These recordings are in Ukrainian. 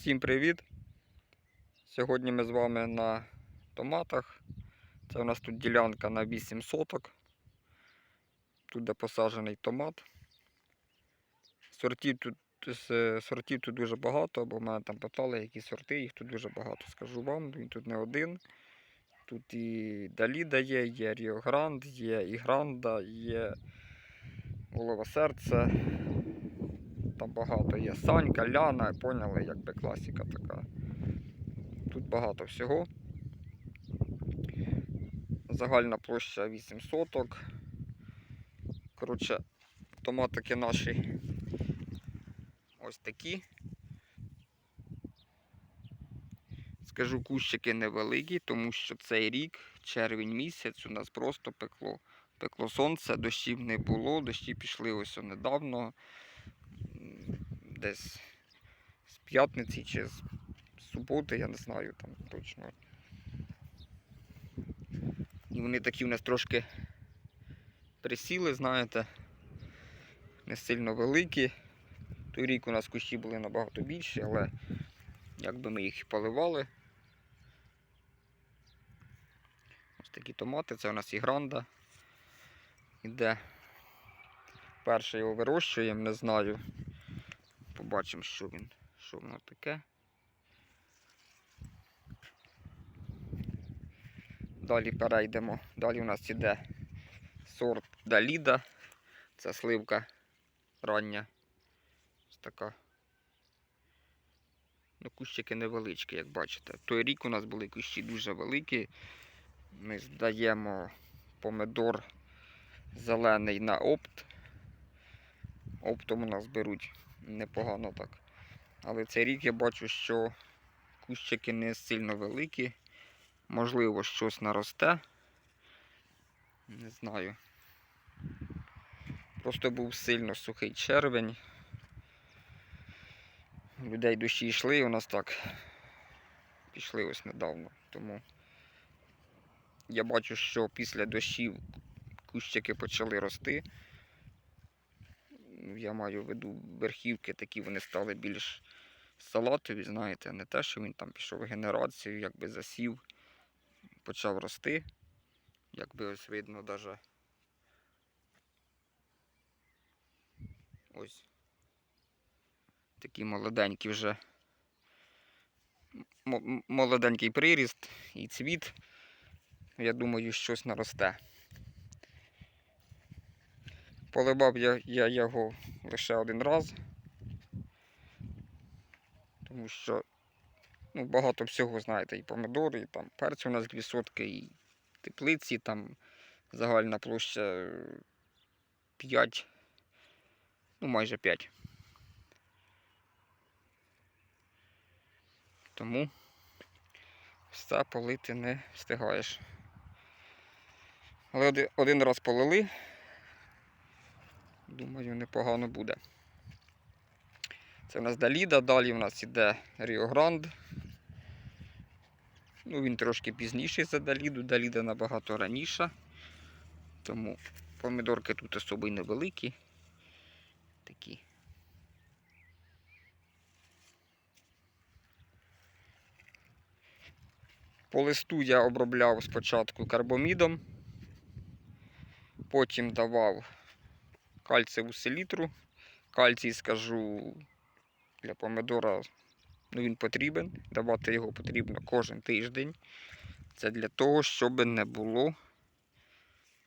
Всім привіт! Сьогодні ми з вами на томатах. Це у нас тут ділянка на 8 соток. Тут де посаджений томат. Сортів тут, сортів тут дуже багато, бо мене там питали, які сорти, їх тут дуже багато. Скажу вам, він тут не один. Тут і Даліда є, є Ріо Гранд, є і Гранда, є Голове серце. Багато є Санька, Ляна, поняли, якби класика така. Тут багато всього. Загальна площа 8 соток. Коротше, томатики наші ось такі. Скажу, кущики невеликі, тому що цей рік, червень місяць, у нас просто пекло. Пекло сонце, дощів не було, дощі пішли ось недавно десь з п'ятниці чи з суботи, я не знаю там точно. І вони такі в нас трошки присіли, знаєте, не сильно великі. Той рік у нас кущі були набагато більші, але якби ми їх і поливали. Ось такі томати, це у нас і гранда. Іде. Перший його вирощуємо, не знаю. Побачимо, що він, що воно таке. Далі перейдемо. Далі у нас іде сорт Даліда. Це сливка рання. Ось така. Ну, кущики невеличкі, як бачите. Той рік у нас були кущі дуже великі. Ми здаємо помидор зелений на опт. Оптом у нас беруть непогано так. Але цей рік я бачу, що кущики не сильно великі. Можливо, щось наросте. Не знаю. Просто був сильно сухий червень. Людей душі йшли, у нас так пішли ось недавно. Тому я бачу, що після дощів кущики почали рости. Я маю в виду верхівки, такі вони стали більш салатові, знаєте, не те, що він там пішов в генерацію, якби засів, почав рости. Якби ось видно даже ось такі молоденькі вже молоденький приріст і цвіт. Я думаю, щось наросте. Поливав я, я його лише один раз. Тому що ну, багато всього, знаєте, і помидори, і там перцю у нас дві сотки, і теплиці, там загальна площа 5, ну майже 5. Тому все полити не встигаєш. Але один раз полили, думаю, непогано буде. Це в нас Даліда, далі в нас іде Ріо Гранд. Ну, він трошки пізніший за Даліду, Даліда набагато раніша. Тому помідорки тут особо й невеликі. Такі. По листу я обробляв спочатку карбомідом, потім давав кальцеву селітру. Кальцій, скажу, для помидора ну, він потрібен. Давати його потрібно кожен тиждень. Це для того, щоб не було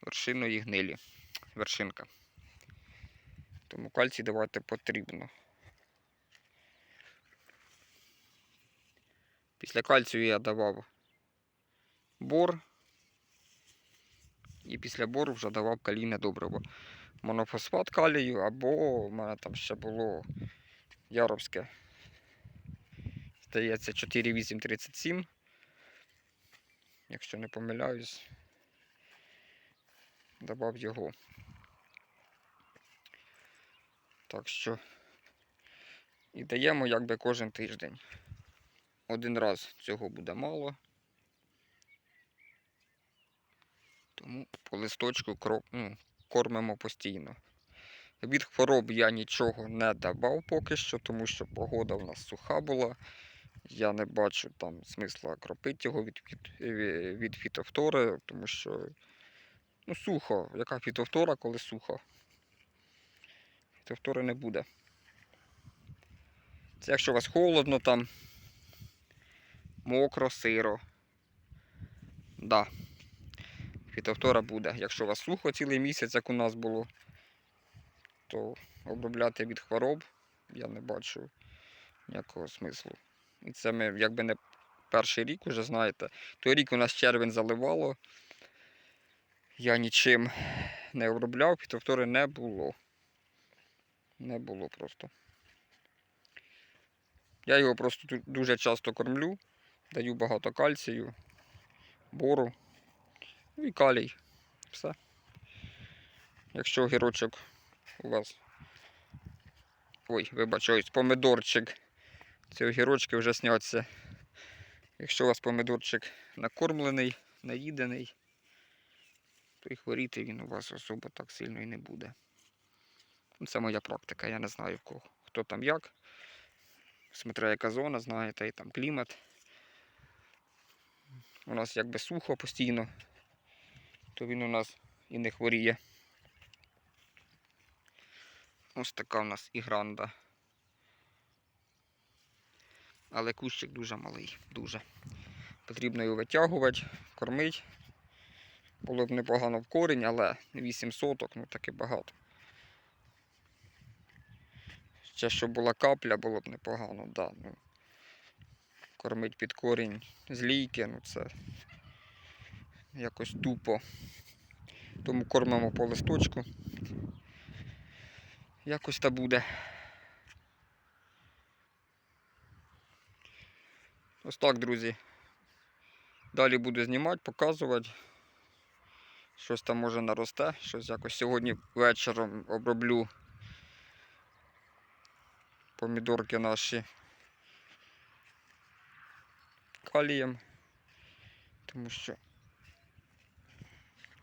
вершиної гнилі. Вершинка. Тому кальцій давати потрібно. Після кальцію я давав бор. І після бору вже давав калійне добриво. Монофосфат калію, або в мене там ще було Яровське. Здається, 4837. Якщо не помиляюсь, давав його. Так що і даємо якби кожен тиждень. Один раз цього буде мало. Тому по листочку кро- ну, кормимо постійно. Від хвороб я нічого не давав поки що, тому що погода в нас суха була. Я не бачу там смисла кропити його від, від, е, від фітофтори, тому що ну, сухо. Яка фітофтора, коли сухо? Фітофтори не буде. Це якщо у вас холодно там, мокро, сиро. Да. Фітофтора буде. Якщо у вас сухо цілий місяць, як у нас було, то обробляти від хвороб я не бачу ніякого смислу. І це ми якби не перший рік уже знаєте. Той рік у нас червень заливало. Я нічим не обробляв, фітофтори не було. Не було просто. Я його просто дуже часто кормлю, даю багато кальцію, бору і калій. Все. Якщо огірочок у вас. Ой, вибачаюсь, помидорчик. Ці огірочки вже сняться. Якщо у вас помидорчик накормлений, наїдений, то і хворіти він у вас особо так сильно і не буде. Ну, Це моя практика, я не знаю кого. Хто там як. Смотря яка зона, знаєте, і там клімат. У нас якби сухо постійно, то він у нас і не хворіє. Ось така у нас і гранда. Але кущик дуже малий, дуже. Потрібно його витягувати, кормити. Було б непогано в корінь, але 8 соток, ну таки багато. Ще щоб була капля, було б непогано, да. Ну, кормить під корінь з лійки, ну це якось тупо. Тому кормимо по листочку. Якось та буде. Ось так, друзі. Далі буду знімати, показувати. Щось там може наросте, щось якось сьогодні вечором оброблю помідорки наші калієм, тому що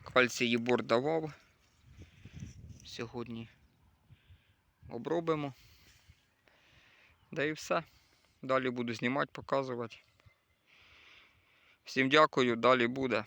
кальцій Єбор давав. Сьогодні обробимо. Да і все. Далі буду знімати, показувати. Всім дякую, далі буде.